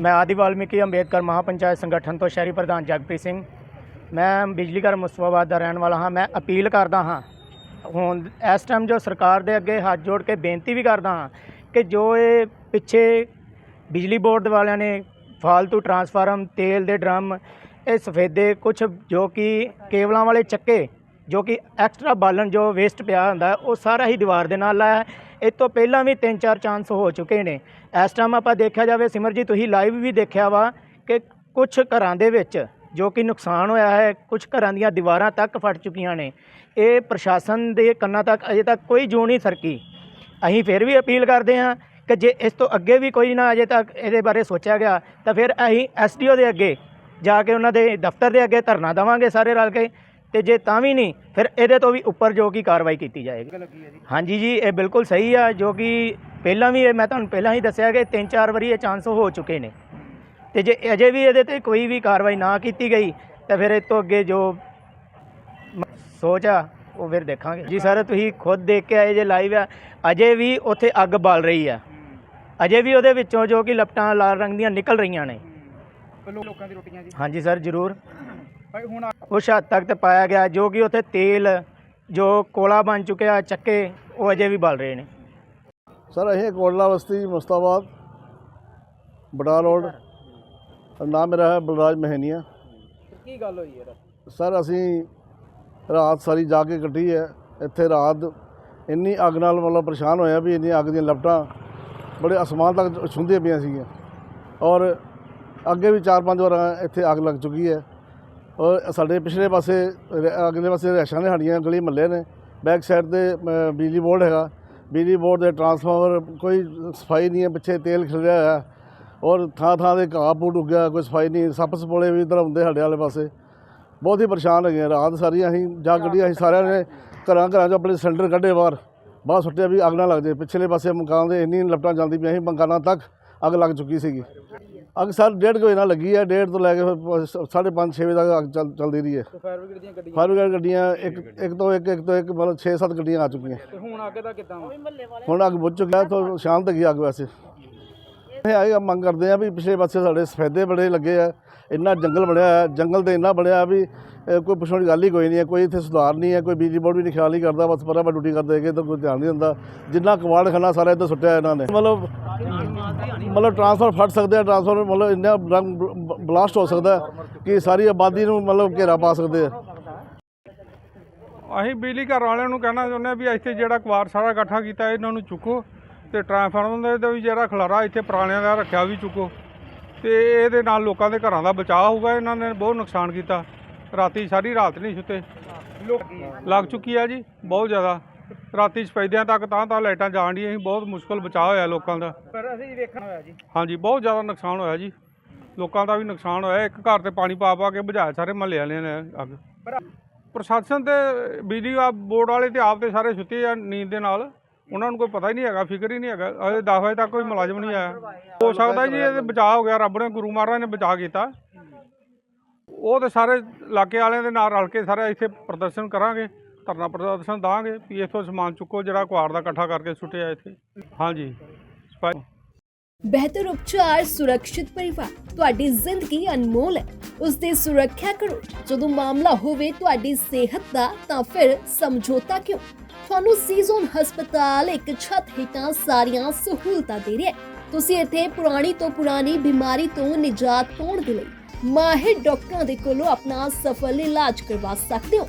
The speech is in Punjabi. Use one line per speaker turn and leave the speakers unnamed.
ਮੈਂ ਆਦਿ ਵਾਲਮੀਕੀ ਅੰਬੇਦਕਰ ਮਹਾਪੰਚਾਇਤ ਸੰਗਠਨ ਤੋਂ ਸ਼ਹਿਰੀ ਪ੍ਰਧਾਨ ਜਗਪ੍ਰੀਤ ਸਿੰਘ। ਮੈਂ ਬਿਜਲੀ ਘਰ ਮੁਸਤਫਾਬਾਦ ਦਾ ਰਹਿਣ ਵਾਲਾ ਹਾਂ। ਮੈਂ ਅਪੀਲ ਕਰਦਾ ਹਾਂ, ਹੁਣ ਇਸ ਟਾਈਮ ਜੋ ਸਰਕਾਰ ਦੇ ਅੱਗੇ ਹੱਥ ਜੋੜ ਕੇ ਬੇਨਤੀ ਵੀ ਕਰਦਾ ਹਾਂ ਕਿ ਜੋ ਇਹ ਪਿੱਛੇ ਬਿਜਲੀ ਬੋਰਡ ਵਾਲਿਆਂ ਨੇ ਫਾਲਤੂ ਟਰਾਂਸਫਾਰਮ, ਤੇਲ ਦੇ ਡਰਮ, ਇਹ ਸਫੇਦੇ ਕੁਝ ਜੋ ਕਿ ਕੇਬਲਾਂ ਵਾਲੇ ਚੱਕੇ, ਜੋ ਕਿ ਐਕਸਟਰਾ ਬਾਲਣ ਜੋ ਵੇਸਟ ਪਿਆ ਹੁੰਦਾ, ਉਹ ਸਾਰਾ ਹੀ ਦੀਵਾਰ ਦੇ ਨਾਲ ਲਾਇਆ। ਇਹ ਤੋਂ ਪਹਿਲਾਂ ਵੀ ਤਿੰਨ ਚਾਰ ਚਾਂਸ ਹੋ ਚੁੱਕੇ ਨੇ। ਇਸ ਟਾਈਮ ਆਪਾਂ ਦੇਖਿਆ ਜਾਵੇ, ਸਿਮਰ ਜੀ, ਤੁਸੀਂ ਲਾਈਵ ਵੀ ਦੇਖਿਆ ਵਾ ਕਿ ਕੁਝ ਘਰਾਂ ਦੇ ਵਿੱਚ ਜੋ ਕਿ ਨੁਕਸਾਨ ਹੋਇਆ ਹੈ ਕੁਝ ਘਰਾਂ ਦੀਆਂ ਦੀਵਾਰਾਂ ਤੱਕ ਫਟ ਚੁੱਕੀਆਂ ਨੇ। ਇਹ ਪ੍ਰਸ਼ਾਸਨ ਦੇ ਕੰਨਾਂ ਤੱਕ ਅਜੇ ਤੱਕ ਕੋਈ ਜੂ ਨਹੀਂ ਸਰਕੀ। ਅਸੀਂ ਫਿਰ ਵੀ ਅਪੀਲ ਕਰਦੇ ਹਾਂ ਕਿ ਜੇ ਇਸ ਤੋਂ ਅੱਗੇ ਵੀ ਕੋਈ ਨਾ ਅਜੇ ਤੱਕ ਇਹਦੇ ਬਾਰੇ ਸੋਚਿਆ ਗਿਆ, ਤਾਂ ਫਿਰ ਅਸੀਂ ਐਸਡੀਓ ਦੇ ਅੱਗੇ ਜਾ ਕੇ ਉਹਨਾਂ ਦੇ ਦਫ਼ਤਰ ਦੇ ਅੱਗੇ ਧਰਨਾ ਦੇਵਾਂਗੇ ਸਾਰੇ ਰਲ ਕੇ। ਤੇ ਜੇ ਤਾਂ ਵੀ ਨਹੀਂ ਫਿਰ ਇਹਦੇ ਤੋਂ ਵੀ ਉੱਪਰ ਜੋ ਕਿ ਕਾਰਵਾਈ ਕੀਤੀ ਜਾਏਗੀ। ਹਾਂਜੀ ਜੀ ਇਹ ਬਿਲਕੁਲ ਸਹੀ ਆ ਜੋ ਕਿ ਪਹਿਲਾਂ ਵੀ ਇਹ ਮੈਂ ਤੁਹਾਨੂੰ ਪਹਿਲਾਂ ਹੀ ਦੱਸਿਆ ਕਿ ਤਿੰਨ ਚਾਰ ਵਾਰੀ ਇਹ ਚਾਂਸ ਹੋ ਚੁੱਕੇ ਨੇ। ਤੇ ਜੇ ਅਜੇ ਵੀ ਇਹਦੇ ਤੇ ਕੋਈ ਵੀ ਕਾਰਵਾਈ ਨਾ ਕੀਤੀ ਗਈ ਤਾਂ ਫਿਰ ਇਹ ਤੋਂ ਅੱਗੇ ਜੋ ਸੋਚ ਆ ਉਹ ਫਿਰ ਦੇਖਾਂਗੇ। ਜੀ ਸਰ ਤੁਸੀਂ ਖੁਦ ਦੇਖ ਕੇ ਆਏ ਜੇ ਲਾਈਵ ਆ ਅਜੇ ਵੀ ਉੱਥੇ ਅੱਗ ਬਲ ਰਹੀ ਆ। ਅਜੇ ਵੀ ਉਹਦੇ ਵਿੱਚੋਂ ਜੋ ਕਿ ਲਪਟਾਂ ਲਾਲ ਰੰਗ ਦੀਆਂ ਨਿਕਲ ਰਹੀਆਂ ਨੇ।
ਲੋਕਾਂ ਦੀ ਰੋਟੀਆਂ ਜੀ
ਹਾਂਜੀ ਸਰ ਜ਼ਰੂਰ।
ਭਾਈ ਹੁਣ
ਉਸ ਹੱਦ ਤੱਕ ਤੇ ਪਾਇਆ ਗਿਆ ਜੋ ਕਿ ਉੱਥੇ ਤੇਲ ਜੋ ਕੋਲਾ ਬਣ ਚੁੱਕਿਆ ਚੱਕੇ ਉਹ ਅਜੇ ਵੀ ਬਲ ਰਹੇ ਨੇ।
ਸਰ ਅਸੀਂ ਕੋਟਲਾ ਬਸਤੀ ਮੁਸਤਾਬਾਦ ਬੜਾ ਰੋਡ। ਨਾਮ ਮੇਰਾ ਹੈ ਬਲਰਾਜ ਮਹਿਨੀਆ।
ਕੀ ਗੱਲ ਹੋਈ ਯਾਰ
ਸਰ ਅਸੀਂ ਰਾਤ ਸਾਰੀ ਜਾ ਕੇ ਕੱਢੀ ਹੈ। ਇੱਥੇ ਰਾਤ ਇੰਨੀ ਅੱਗ ਨਾਲ ਮਤਲਬ ਪਰੇਸ਼ਾਨ ਹੋਇਆ ਵੀ ਇੰਨੀ ਅੱਗ ਦੀਆਂ ਲਪਟਾਂ ਬੜੇ ਅਸਮਾਨ ਤੱਕ ਛੁੰਦੀਆਂ ਪਈਆਂ ਸੀਗੀਆਂ। ਔਰ ਅੱਗੇ ਵੀ ਚਾਰ ਪੰਜ ਵਾਰ ਇੱਥੇ ਅੱਗ ਲੱਗ ਚੁੱਕੀ ਹੈ। ਔਰ ਸਾਡੇ ਪਿਛਲੇ ਪਾਸੇ ਰ- ਅਗਲੇ ਪਾਸੇ ਰਹਿਸ਼ਾਂ ਨੇ ਸਾਡੀਆਂ ਗਲੀ ਮਹੱਲੇ ਨੇ। ਬੈਕ ਸਾਈਡ ਤੇ ਬਿਜਲੀ ਬੋਰਡ ਹੈਗਾ। ਬਿਜਲੀ ਬੋਰਡ ਦੇ ਟਰਾਂਸਫਾਰਮਰ ਕੋਈ ਸਫ਼ਾਈ ਨਹੀਂ ਹੈ, ਪਿੱਛੇ ਤੇਲ ਖਿਲਰਿਆ ਹੋਇਆ। ਹੈ ਔਰ ਥਾਂ ਥਾਂ ਦੇ ਘਾਹ ਪੂਟ ਉੱਗਿਆ ਕੋਈ ਸਫ਼ਾਈ ਨਹੀਂ। ਸੱਪ ਸਪੋਲੇ ਵੀ ਇੱਧਰ ਆਉਂਦੇ ਸਾਡੇ ਵਾਲੇ ਪਾਸੇ। ਬਹੁਤ ਹੀ ਪਰੇਸ਼ਾਨ ਹੈਗੇ ਰਾਤ ਸਾਰੀ ਅਸੀਂ ਜਾ ਗੱਡੀ ਅਸੀਂ ਸਾਰਿਆਂ ਨੇ ਘਰਾਂ ਘਰਾਂ 'ਚੋਂ ਆਪਣੇ ਸਿਲੰਡਰ ਕੱਢੇ ਬਾਹਰ। ਬਾਹਰ ਸੁੱਟਿਆ ਵੀ ਅੱਗ ਨਾ ਲੱਗ ਜਾਏ। ਪਿਛਲੇ ਪਾਸੇ ਮਕਾਨ ਦੇ ਇੰਨੀ ਲਪਟਾਂ ਜਾਂਦੀ ਪਈਆਂ ਸੀ, ਮਕਾਨਾਂ ਤੱਕ। ਅੱਗ ਲੱਗ ਚੁੱਕੀ ਸੀਗੀ। ਅੱਗ ਸਰ ਡੇਢ ਕੁ ਵਜੇ ਨਾਲ ਲੱਗੀ ਹੈ ਡੇਢ ਤੋਂ ਲੈ ਕੇ ਫਿਰ ਸ- ਸਾਢੇ ਪੰਜ ਛੇ ਵਜੇ ਤੱਕ ਅੱਗ ਚੱਲ- ਚੱਲਦੀ ਰਹੀ ਹੈ।
ਤੇ ਫਾਇਰ ਬ੍ਰਿਗੇਡ ਦੀਆਂ ਗੱਡੀਆਂ?
ਫਾਇਰ ਬ੍ਰਿਗੇਡ ਗੱਡੀਆਂ ਇੱਕ ਇੱਕ ਤੋਂ ਇੱਕ ਇੱਕ ਤੋਂ ਇੱਕ ਮਤਲਬ 6-7 ਗੱਡੀਆਂ ਆ ਚੁੱਕੀਆਂ।
ਤੇ ਹੁਣ ਅੱਗ ਦਾ ਕਿੱਦਾਂ
ਹੁਣ ਅੱਗ ਬੁੱਝ ਚੁੱਕਿਆ ਤਾਂ ਸ਼ਾਂਤ ਹੈਗੀ ਅੱਗ ਵੈਸੇ। ਇਹ ਆਈ ਮੰਗ ਕਰਦੇ ਆ ਵੀ ਪਿਛਲੇ ਪਾਸੇ ਸਾਡੇ ਸਫੈਦੇ ਬੜੇ ਲੱਗੇ ਆ ਇੰਨਾ ਜੰਗਲ ਬਣਿਆ ਹੈ ਜੰਗਲ ਤੇ ਇੰਨਾ ਬਣਿਆ ਵੀ ਕੋਈ ਪੁੱਛਣ ਦੀ ਗੱਲ ਹੀ ਕੋਈ ਨਹੀਂ ਹੈ ਕੋਈ ਇੱਥੇ ਸੁਧਾਰ ਨਹੀਂ ਹੈ ਕੋਈ ਬਿਜਲੀ ਬੋਰਡ ਵੀ ਨਹੀਂ ਖਿਆਲ ਨਹੀਂ ਕਰਦਾ ਬਸ ਪਰਾਂ ਡਿਊਟੀ ਕਰਦੇ ਹੈਗੇ ਤਾਂ ਕੋਈ ਧਿਆਨ ਨਹੀਂ ਦਿੰਦਾ। ਜਿੰਨਾ ਕਵਾੜ ਖਾਨਾ ਸਾਰਾ ਇੱਧਰ ਸੁੱਟਿਆ ਇਹਨਾਂ ਨੇ। ਮਤਲਬ ਮਤਲਬ ਟਰਾਂਸਫਰ ਫਟ ਸਕਦੇ ਆ ਟਰਾਂਸਫਰ ਮਤਲਬ ਇੰਨਾ ਰੰਗ ਬਲਾਸਟ ਹੋ ਸਕਦਾ ਕਿ ਸਾਰੀ ਆਬਾਦੀ ਨੂੰ ਮਤਲਬ ਘੇਰਾ ਪਾ ਸਕਦੇ ਆ।
ਅਸੀਂ ਬਿਜਲੀ ਘਰ ਵਾਲਿਆਂ ਨੂੰ ਕਹਿਣਾ ਚਾਹੁੰਦੇ ਹਾਂ ਵੀ ਇੱਥੇ ਜਿਹੜਾ ਕਵਾਰ ਸਾਰਾ ਇਕੱਠਾ ਕੀਤਾ, ਇਹਨਾਂ ਨੂੰ ਚੁੱਕੋ ਤੇ ਟਰਾਂਸਫਾਰਮਰ ਦਾ ਵੀ ਜਿਹੜਾ ਖਲਾਰਾ ਇੱਥੇ ਪੁਰਾਣਿਆਂ ਦਾ ਰੱਖਿਆ ਵੀ ਚੁੱਕੋ। ਤੇ ਇਹਦੇ ਨਾਲ ਲੋਕਾਂ ਦੇ ਘਰਾਂ ਦਾ ਬਚਾਅ ਹੋਊਗਾ, ਇਹਨਾਂ ਨੇ ਬਹੁਤ ਨੁਕਸਾਨ ਕੀਤਾ। ਰਾਤੀ ਸਾਰੀ ਰਾਤ ਨਹੀਂ ਸੁੱਤੇ। ਲੱਗ ਚੁੱਕੀ ਆ ਜੀ, ਬਹੁਤ ਜ਼ਿਆਦਾ। ਰਾਤੀ ਸਪੈਦਿਆਂ ਤੱਕ ਤਾਂ ਤਾਂ ਲਾਈਟਾਂ ਜਾਣ ਡੀਆਂ ਸੀ ਬਹੁਤ ਮੁਸ਼ਕਲ ਬਚਾਅ ਹੋਇਆ ਲੋਕਾਂ ਦਾ।
ਪਰ ਅਸੀਂ ਵੇਖਣ ਹੋਇਆ ਜੀ।
ਹਾਂਜੀ ਬਹੁਤ ਜ਼ਿਆਦਾ ਨੁਕਸਾਨ ਹੋਇਆ ਜੀ। ਲੋਕਾਂ ਦਾ ਵੀ ਨੁਕਸਾਨ ਹੋਇਆ ਇੱਕ ਘਰ ਤੇ ਪਾਣੀ ਪਾ ਪਾ ਕੇ ਬੁਝਾਇਆ ਸਾਰੇ ਮਹੱਲੇ ਵਾਲਿਆਂ ਨੇ ਅੱਗ ਪ੍ਰਸ਼ਾਸਨ ਤੇ ਬਿਜਲੀ ਆ ਬੋਰਡ ਵਾਲੇ ਤੇ ਆਪ ਤੇ ਸਾਰੇ ਸੁੱਤੇ ਆ ਨੀਂਦ ਦੇ ਨਾਲ। ਉਹਨਾਂ ਨੂੰ ਕੋਈ ਪਤਾ ਹੀ ਨਹੀਂ ਹੈਗਾ ਫਿਕਰ ਹੀ ਨਹੀਂ ਹੈਗਾ। ਅਜੇ 10 ਵਜੇ ਤੱਕ ਕੋਈ ਮੁਲਾਜ਼ਮ ਨਹੀਂ ਆਇਆ। ਹੋ ਸਕਦਾ ਜੀ ਇਹ ਬਚਾਅ ਹੋ ਗਿਆ ਰੱਬ ਨੇ ਗੁਰੂ ਮਹਾਰਾਜ ਨੇ ਬਚਾਅ ਕੀਤਾ। ਉਹ ਤੇ ਸਾਰੇ ਇਲਾਕੇ ਵਾਲਿਆਂ ਦੇ ਨਾਲ ਰਲ ਕੇ ਸਾਰੇ ਇੱਥੇ ਪ੍ਰਦਰਸ਼ਨ ਕਰਾਂਗੇ। ਧਰਨਾ ਪ੍ਰਦਰਸ਼ਨ ਦਾਂਗੇ ਵੀ ਇੱਥੋਂ ਸਮਾਨ ਚੁੱਕੋ, ਜਿਹੜਾ ਕੁਆੜ ਦਾ ਇਕੱਠਾ ਕਰਕੇ ਸੁੱਟਿਆ ਇੱਥੇ। ਹਾਂਜੀ। ਸਫ਼ਾਈ
ਬਿਹਤਰ ਉਪਚਾਰ ਸੁਰੱਖਿਅਤ ਪਰਿਵਾਰ, ਤੁਹਾਡੀ ਜ਼ਿੰਦਗੀ ਅਨਮੋਲ ਹੈ। ਉਸ ਦੀ ਸੁਰੱਖਿਆ ਕਰੋ। ਜਦੋਂ ਮਾਮਲਾ ਹੋਵੇ ਤੁਹਾਡੀ ਸਿਹਤ ਦਾ, ਤਾਂ ਫਿਰ ਸਮਝੌਤਾ ਕਿਉਂ? ਤੁਹਾਨੂੰ ਸੀਜ਼ਨ ਹਸਪਤਾਲ ਇੱਕ ਛੱਤ ਹੇਠਾਂ ਸਾਰੀਆਂ ਸਹੂਲਤਾਂ ਦੇ ਰਿਹਾ ਹੈ। ਤੁਸੀਂ ਇੱਥੇ ਪੁਰਾਣੀ ਤੋਂ ਪੁਰਾਣੀ ਬਿਮਾਰੀ ਤੋਂ ਨਿਜਾਤ ਪਾਉਣ ਦੇ ਲਈ ਮਾਹਿਰ ਡਾਕਟਰਾਂ ਦੇ ਕੋਲੋਂ ਆਪਣਾ ਸਫਲ ਇਲਾਜ ਕਰਵਾ ਸਕਦੇ ਹੋ।